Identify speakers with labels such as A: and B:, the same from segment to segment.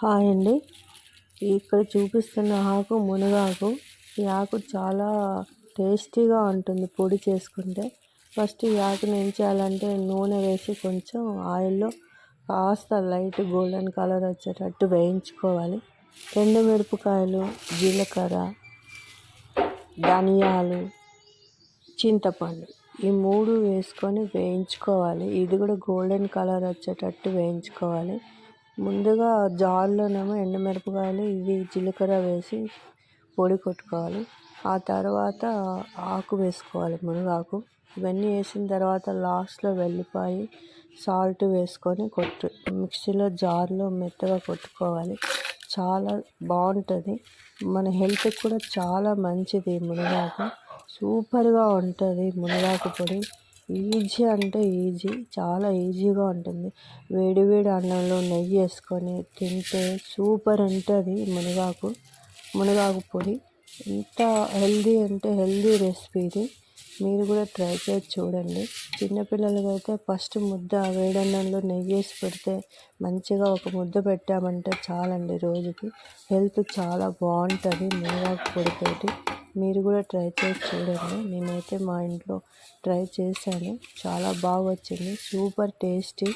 A: Hi అండి. ఇక్కడ చూపిస్తున్న ఆకు మునగాకు. ఈ ఆకు చాలా టేస్టీగా ఉంటుంది పొడి చేసుకుంటే. ఫస్ట్ ఈ ఆకుని ఏం చేయాలంటే నూనె వేసి కొంచెం ఆయిల్లో కాస్త లైట్ గోల్డెన్ కలర్ వచ్చేటట్టు వేయించుకోవాలి. ఎండు మిరపకాయలు జీలకర్ర ధనియాలు చింతపండు ఈ మూడు వేసుకొని వేయించుకోవాలి. ఇది కూడా గోల్డెన్ కలర్ వచ్చేటట్టు వేయించుకోవాలి. ముందుగా జార్లోనేమో ఎండుమిరపకాయలు ఇవి జీలకర్ర వేసి పొడి కొట్టుకోవాలి. ఆ తర్వాత ఆకు వేసుకోవాలి మునగాకు. ఇవన్నీ వేసిన తర్వాత లాస్ట్లో వెల్లిపాయి సాల్ట్ వేసుకొని కొట్టు మిక్సీలో జార్లో మెత్తగా కొట్టుకోవాలి. చాలా బాగుంటుంది. మన హెల్త్కి కూడా చాలా మంచిది మునగాకు. సూపర్గా ఉంటుంది మునగాకు పొడి. ఈజీ అంటే ఈజీ చాలా ఈజీగా ఉంటుంది. వేడివేడి అన్నంలో నెయ్యి వేసుకొని తింటే సూపర్ ఉంటుంది మునగాకు. మునగాకు పొడి ఎంత హెల్దీ అంటే హెల్దీ రెసిపీ ఇది. మీరు కూడా ట్రై చేసి చూడండి. చిన్నపిల్లలకైతే ఫస్ట్ ముద్ద వేడన్నంలో నెయ్యి వేసి పెడితే మంచిగా ఒక ముద్ద పెట్టామంటే చాలండి రోజుకి. హెల్త్ చాలా బాగుంటుంది మునగాకు పొడితోటి మీరు కూడా ట్రై చేసి చూడండి. నేనైతే మా ఇంట్లో ట్రై చేశాను. చాలా బాగా వచ్చింది. సూపర్ టేస్టీ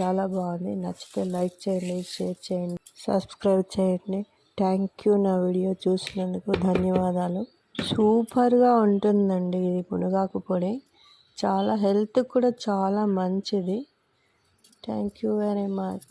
A: చాలా బాగుంది. నచ్చితే లైక్ చేయండి షేర్ చేయండి సబ్స్క్రైబ్ చేయండి. థ్యాంక్ యూ నా వీడియో చూసినందుకు ధన్యవాదాలు. సూపర్గా ఉంటుందండి ఇది మునగాకు పొడి. చాలా హెల్త్ కూడా చాలా మంచిది. Thank you very much